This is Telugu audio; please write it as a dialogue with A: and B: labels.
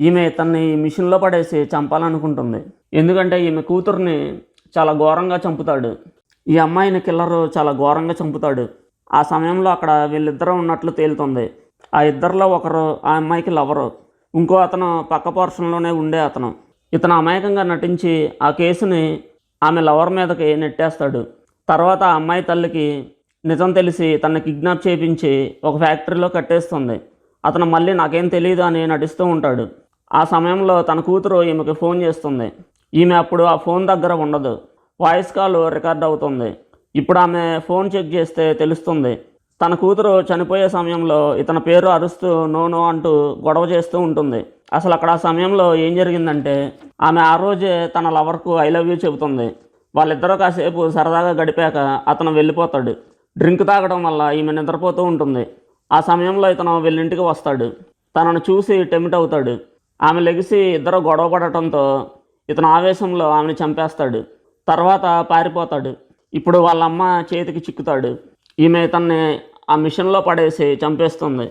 A: ఈమె తన్ని ఈ మిషన్లో పడేసి చంపాలనుకుంటుంది. ఎందుకంటే ఈమె కూతుర్ని చాలా ఘోరంగా చంపుతాడు. ఈ అమ్మాయిని కిల్లరు చాలా ఘోరంగా చంపుతాడు. ఆ సమయంలో అక్కడ వీళ్ళిద్దరూ ఉన్నట్లు తేలుతుంది. ఆ ఇద్దరిలో ఒకరు ఆ అమ్మాయికి లవరు. ఇంకో అతను పక్క పోర్షన్లోనే ఉండే అతను. ఇతను అమాయకంగా నటించి ఆ కేసుని ఆమె లవర్ మీదకి నెట్టేస్తాడు. తర్వాత ఆ అమ్మాయి తల్లికి నిజం తెలిసి తనని కిడ్నాప్ చేయించి ఒక ఫ్యాక్టరీలో కట్టేస్తుంది. అతను మళ్ళీ నాకేం తెలియదు అని నటిస్తూ ఉంటాడు. ఆ సమయంలో తన కూతురు ఈమెకి ఫోన్ చేస్తుంది. ఈమె అప్పుడు ఆ ఫోన్ దగ్గర ఉండదు. వాయిస్ కాల్ రికార్డ్ అవుతుంది. ఇప్పుడు ఆమె ఫోన్ చెక్ చేస్తే తెలుస్తుంది. తన కూతురు చనిపోయే సమయంలో ఇతని పేరు అరుస్తూ నో నో అంటూ గొడవ చేస్తూ ఉంటుంది. అసలు అక్కడ ఆ సమయంలో ఏం జరిగిందంటే ఆమె ఆ రోజే తన లవర్కు ఐ లవ్ యూ చెబుతుంది. వాళ్ళిద్దరూ కాసేపు సరదాగా గడిపాక అతను వెళ్ళిపోతాడు. డ్రింక్ తాగడం వల్ల ఈమె నిద్రపోతూ ఉంటుంది. ఆ సమయంలో ఇతను వెళ్ళింటికి వస్తాడు. తనను చూసి టెమిట్ అవుతాడు. ఆమె లెగిసి ఇద్దరు గొడవ పడటంతో ఇతను ఆవేశంలో ఆమెను చంపేస్తాడు. తర్వాత పారిపోతాడు. ఇప్పుడు వాళ్ళ అమ్మ చేతికి చిక్కుతాడు. ఈమె ఇతన్ని ఆ మిషన్లో పడేసి చంపేస్తుంది.